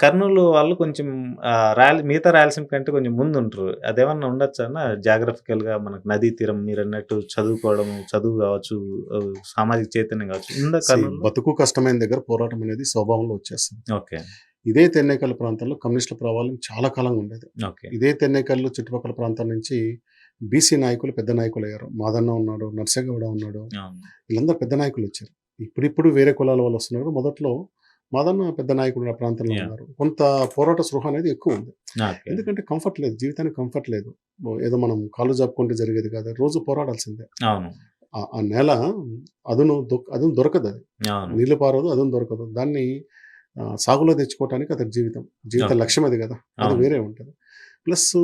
కర్నూలు వాళ్ళు కొంచెం రాయల్ మిగతా రాయలసీమ కంటే కొంచెం ముందుంటరు. అదేమన్నా ఉండొచ్చా అన్న? జాగ్రఫికల్‌గా మనకు నదీ తీరం మీరన్నట్టు చదువుకోవడం, చదువు గావచ్చు, ఆహ్, సామాజిక చైతన్యం. ఉందా కర్నూలులో? బతుకు కష్టమైన దగ్గర పోరాటం అనేది స్వభావంలో వచ్చేస్తుంది. ఓకే. ఇదే తెన్నేకల్ ప్రాంతంలో కమ్యూనిస్టుల ప్రభావం చాలా కాలంగా ఉండేది. ఓకే. ఇదే తెన్నేకల్లు చుట్టుపక్కల ప్రాంతాల నుంచి బీసీ నాయకులు పెద్ద నాయకులయ్యారు. మాదన్న ఉన్నాడు, నర్సగౌడ ఉన్నాడు. వీళ్ళందరూ పెద్ద నాయకులొచ్చారు. ఇప్పుడిప్పుడు వేరే కులాల వాళ్ళు వస్తున్నారు. మొదట్లో మాదన్న పెద్ద నాయకుడు ఆ ప్రాంతంలో! ఉన్నారు. కొంత పోరాట స్పృహ అనేది ఎక్కువుంది. ఓకే. ఎందుకంటే కంఫర్ట్ లేదు. జీవితానికి కంఫర్ట్ లేదు. ఏదో మనం కాళ్ళు జాపుకుంటే జరిగేది కాదు. రోజు పోరాడాల్సిందే. ఆ నేల అదును అదును దొరకదది. అవును. నీళ్ళు పారదు, అదును దొరకదు. దాన్ని సాగులో తెచ్చుకోవటానికి అతని జీవితం. జీవిత. లక్ష్యం అది గదా! అది. వేరే ఉంటది. ప్లస్సు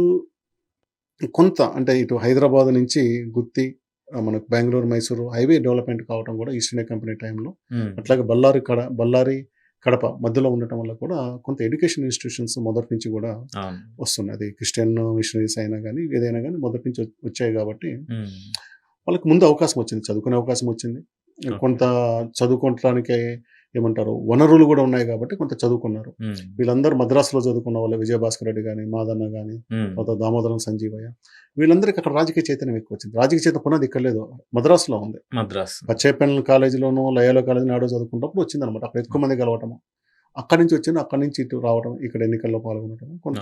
కొంత అంటే ఇటు హైదరాబాద్ నుంచి గుత్తి మనకు బెంగుళూరు, మైసూరు హైవే డెవలప్‌మెంట్ కావటం కూడా ఈస్ట్ ఇండియా కంపెనీ టైంలో హ్మ్. అట్లాగే బళ్ళారి కడ బళ్ళారి, కడప మధ్యలో ఉండటం వల్ల కూడా కొంత ఎడ్యుకేషన్ ఇన్‌స్టిట్యూషన్స్ మొదటి నుంచి కూడా. వస్తున్నాయి. అది క్రిస్టియన్ మిషనరీస్ అయినా గాని, ఏదైనా గాని మొదటి నుంచి వచ్చాయి గాబట్టి హ్మ్. వాళ్ళకి ముందు అవకాశం వచ్చింది. చదువుకునే అవకాశం వచ్చింది. కొంత చదువుకోవటానికి ఏమంటారు వనరులు గూడా ఉన్నాయి గాబట్టి కొంత చదువుకున్నారు. వీళ్ళందరూ మద్రాసులో చదువుకున్న వాళ్ళే. విజయభాస్కర్ రెడ్డి గాని, మాదన్న హ్మ్. తర్వాత దామోదరం సంజీవయ్య. వీళ్ళందరికీ అక్కడ రాజకీయ చైతన్యం ఎక్కువొచ్చింది. రాజకీయ చైతన్యం పునాది ఇక్కడ లేదు. మద్రాసులో ఉంది. మద్రాస్. పచ్చేపల్లి కాలేజీలోనో, లయోలా కాలేజీలో ఆడో చదువుకున్నప్పుడు వచ్చిందనమాట. అక్కడ ఎక్కువ మంది కలవటము. అక్కడి నుంచి వచ్చింది. అక్కడి నుంచి ఇటు రావటం, ఇక్కడ ఎన్నికల్లో పాల్గొనటం కొంత.